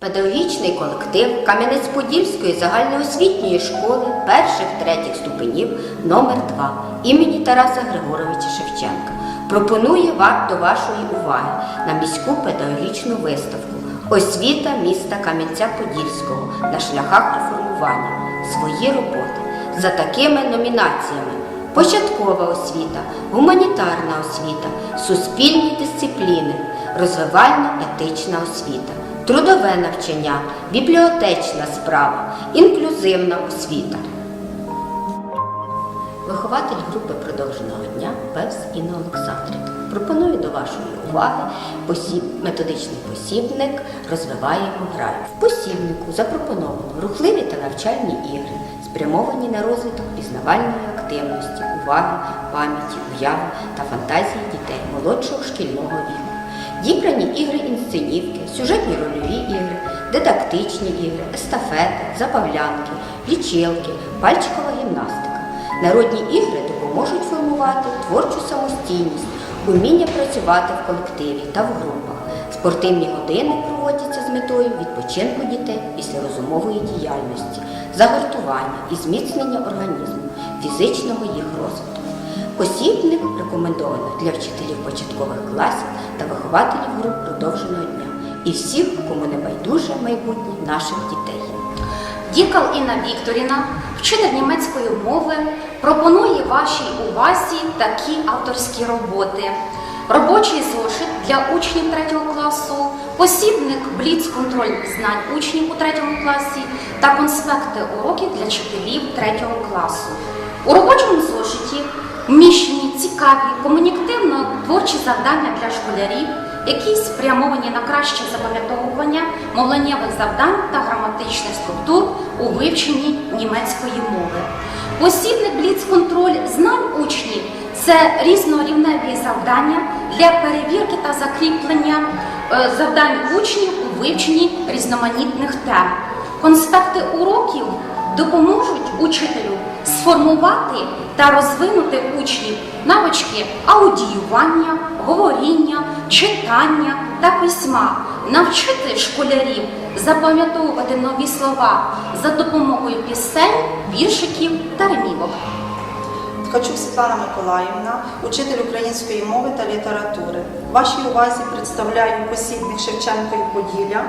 Педагогічний колектив Кам'янець-Подільської загальноосвітньої школи перших-третіх ступенів номер 2 імені Тараса Григоровича Шевченка пропонує ва- до вашої уваги на міську педагогічну виставку Освіта міста Кам'янця-Подільського на шляхах реформування. Свої роботи за такими номінаціями: початкова освіта, гуманітарна освіта, суспільні дисципліни, розвивально-етична освіта трудове навчання, бібліотечна справа, інклюзивна освіта. Вихователь групи продовженого дня Певс Інна Олександрівна. Пропоную до вашої уваги посіб... методичний посібник Розвиваємо граю. В посібнику запропоновано рухливі та навчальні ігри, спрямовані на розвиток пізнавальної активності, уваги, пам'яті, уяви та фантазії дітей молодшого шкільного віку. Дібрані ігри інсценівки, сюжетні рольові ігри, дидактичні ігри, естафети, забавлянки, лічилки, пальчикова гімнастика. Народні ігри допоможуть формувати творчу самостійність, уміння працювати в колективі та в групах. Спортивні години проводяться з метою відпочинку дітей після розумової діяльності, загартування і зміцнення організму, фізичного їх розвитку. Посібник рекомендовано для вчителів початкових класів та вихователів груп продовженого дня і всіх, кому не байдуже майбутнє наших дітей. Дікал Інна Вікторівна, вчитель німецької мови, пропонує вашій увазі такі авторські роботи. Робочий зошит для учнів 3 класу, посібник Бліц-контроль знань учнів у 3 класі та конспекти уроків для вчителів 3 класу. У робочому зошиті вміщені цікаві комунікативно-творчі завдання для школярів, які спрямовані на краще запам'ятовування мовленнєвих завдань та граматичних структур у вивченні німецької мови. Посібник Бліц-контроль знань учнів це різнорівневі завдання для перевірки та закріплення е, завдань учнів у вивченні різноманітних тем. Конспекти уроків допоможуть учителю сформувати та розвинути учнів навички аудіювання, говоріння, читання та письма, навчити школярів запам'ятовувати нові слова за допомогою пісень, віршиків та ремівок. Ткачук Світлана Миколаївна, учитель української мови та літератури. Вашій увазі представляю посібник Шевченко і Поділля,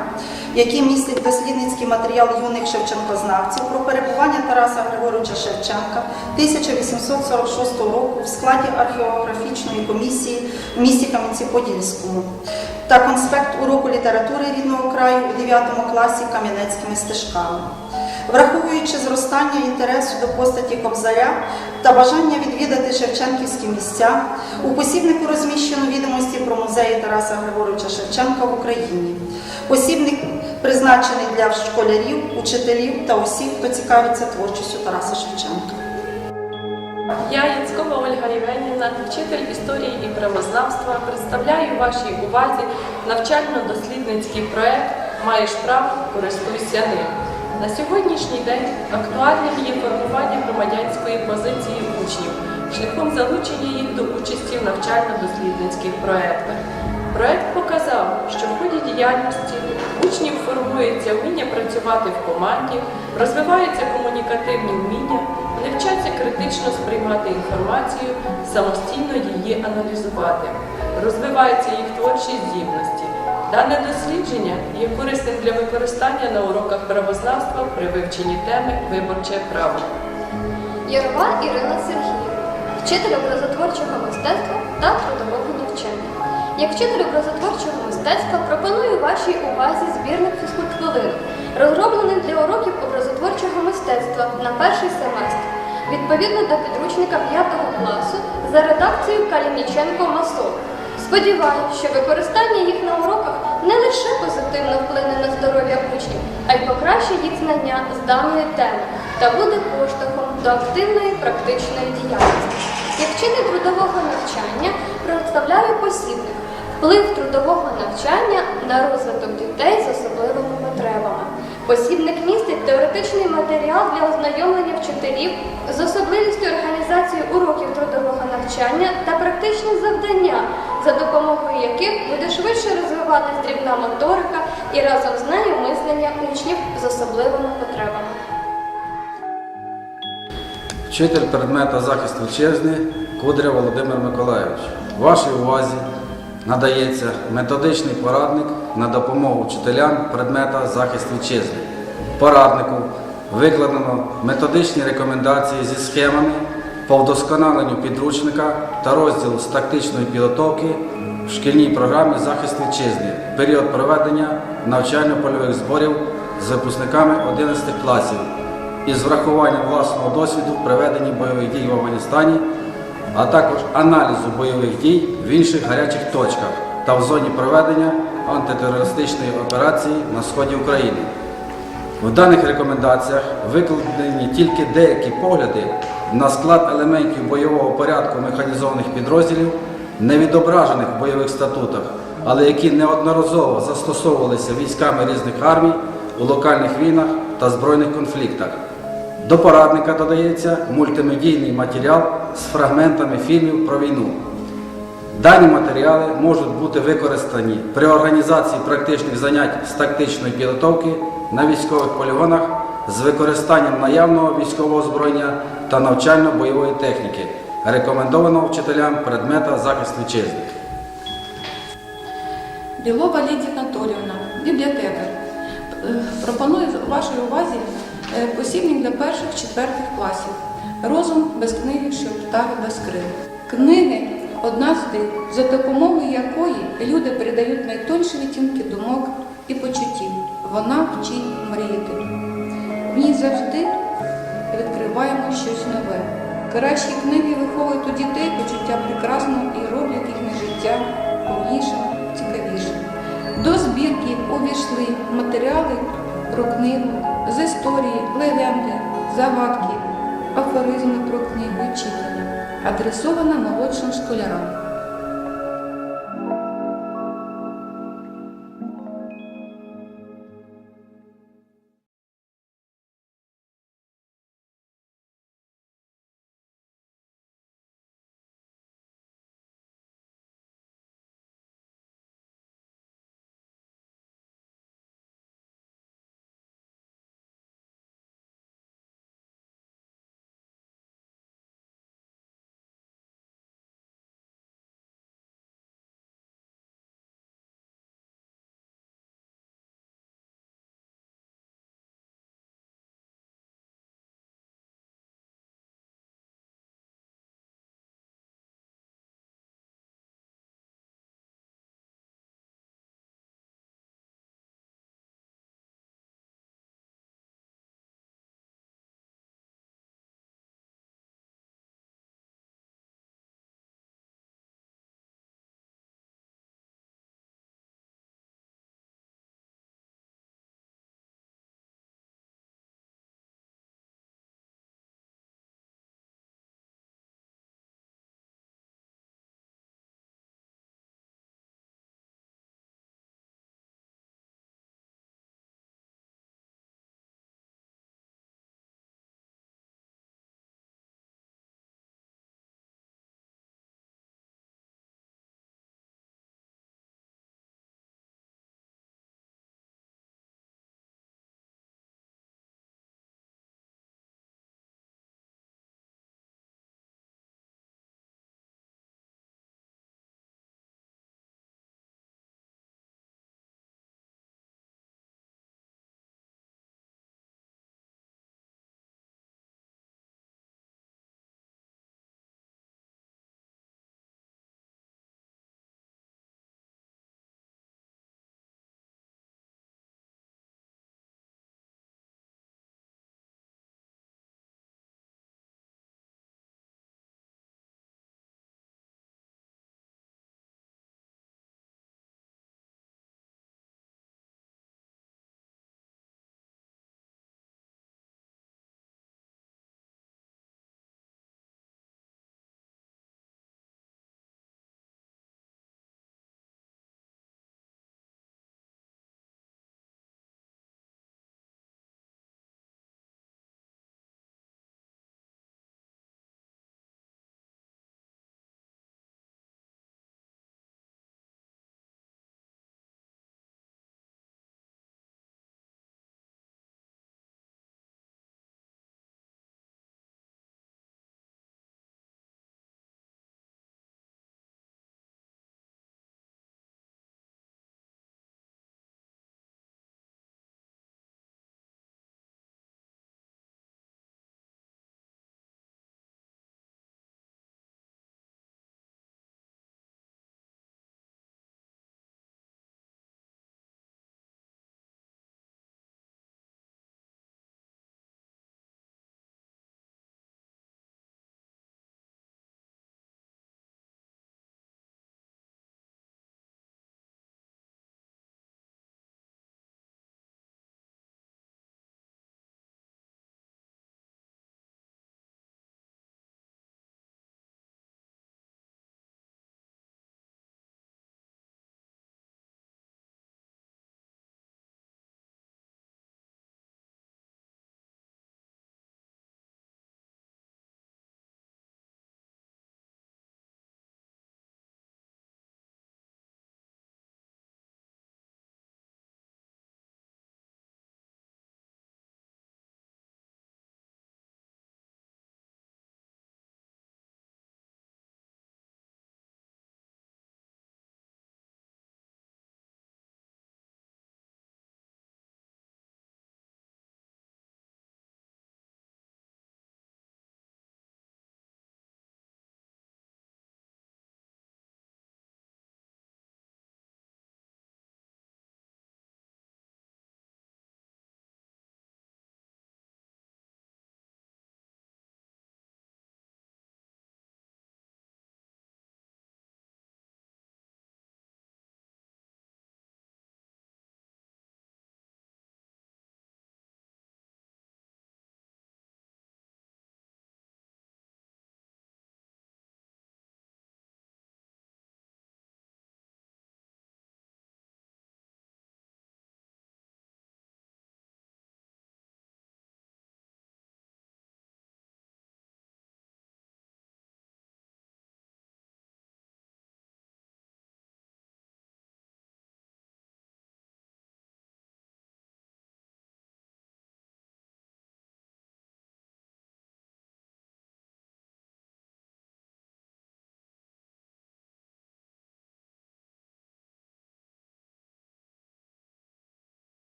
який містить дослідницький матеріал юних шевченкознавців про перебування Тараса Григоровича Шевченка 1846 року в складі археографічної комісії в місті Кам'янці-Подільському та конспект уроку літератури рідного краю у 9 класі Кам'янецькими стежками. Враховуючи зростання інтересу до постаті Кобзаря та бажання відвідати Шевченківські місця, у посібнику розміщено відомості про музеї Тараса Григоровича Шевченка в Україні. Посібник призначений для школярів, учителів та усіх, хто цікавиться творчістю Тараса Шевченка. Я Яцькова Ольга Євгенівна, вчитель історії і правознавства, представляю вашій увазі навчально-дослідницький проект Маєш право, користуйся ним. На сьогоднішній день актуальним є формування громадянської позиції учнів шляхом залучення їх до участі в навчально-дослідницьких проєктах. Проект показав, що в ході діяльності учнів формується вміння працювати в команді, розвиваються комунікативні вміння, вони вчаться критично сприймати інформацію, самостійно її аналізувати, розвиваються їх творчі здібності. Дане дослідження є корисним для використання на уроках правознавства при вивченні теми виборче право. Ярова Ірина Сергіївна, вчитель образотворчого мистецтва та трудового навчання. Як вчитель образотворчого мистецтва пропоную вашій увазі збірник фізкультхвилин, розроблений для уроків образотворчого мистецтва на перший семестр, відповідно до підручника 5 класу за редакцією Калініченко Масов. Сподіваюсь, що використання їх на уроках не лише позитивно вплине на здоров'я учнів, а й покращить їх знання з даної теми та буде поштовхом до активної практичної діяльності. Як вчитель трудового навчання представляю посібник вплив трудового навчання на розвиток дітей з особливими. Посібник містить теоретичний матеріал для ознайомлення вчителів з особливістю організації уроків трудового навчання та практичні завдання, за допомогою яких буде швидше розвиватись дрібна моторика, і разом з нею мислення учнів з особливими потребами. Вчитель предмета захист вітчизни Кудря Володимир Миколайович. Вашій увазі надається методичний порадник на допомогу вчителям предмета захист вітчизни. Пораднику викладено методичні рекомендації зі схемами по вдосконаленню підручника та розділу з тактичної підготовки в шкільній програмі захист вітчизни період проведення навчально-польових зборів з випускниками 11 класів із врахуванням власного досвіду в проведенні бойових дій в Афганістані, а також аналізу бойових дій в інших гарячих точках та в зоні проведення антитерористичної операції на сході України. В даних рекомендаціях викладені тільки деякі погляди на склад елементів бойового порядку механізованих підрозділів, не відображених в бойових статутах, але які неодноразово застосовувалися військами різних армій у локальних війнах та збройних конфліктах. До порадника додається мультимедійний матеріал з фрагментами фільмів про війну. Дані матеріали можуть бути використані при організації практичних занять з тактичної підготовки на військових полігонах з використанням наявного військового озброєння та навчально-бойової техніки, рекомендованого вчителям предмета захист вітчизни. Білова Лідія Анатоліївна, бібліотекар. Пропоную вашій увазі е, посібник для перших-четвертих класів. Розум без книги, що літає без крил. Книги одна з тих, за допомогою якої люди передають найтонші відтінки думок і почуттів. Вона вчить мріяти. В ній завжди відкриваємо щось нове. Кращі книги виховують у дітей почуття прекрасного і роблять їхнє життя повнішим, цікавішим. До збірки увійшли матеріали про книгу з історії, легенди, загадки, афоризми про книгу і читання, адресована молодшим школярам.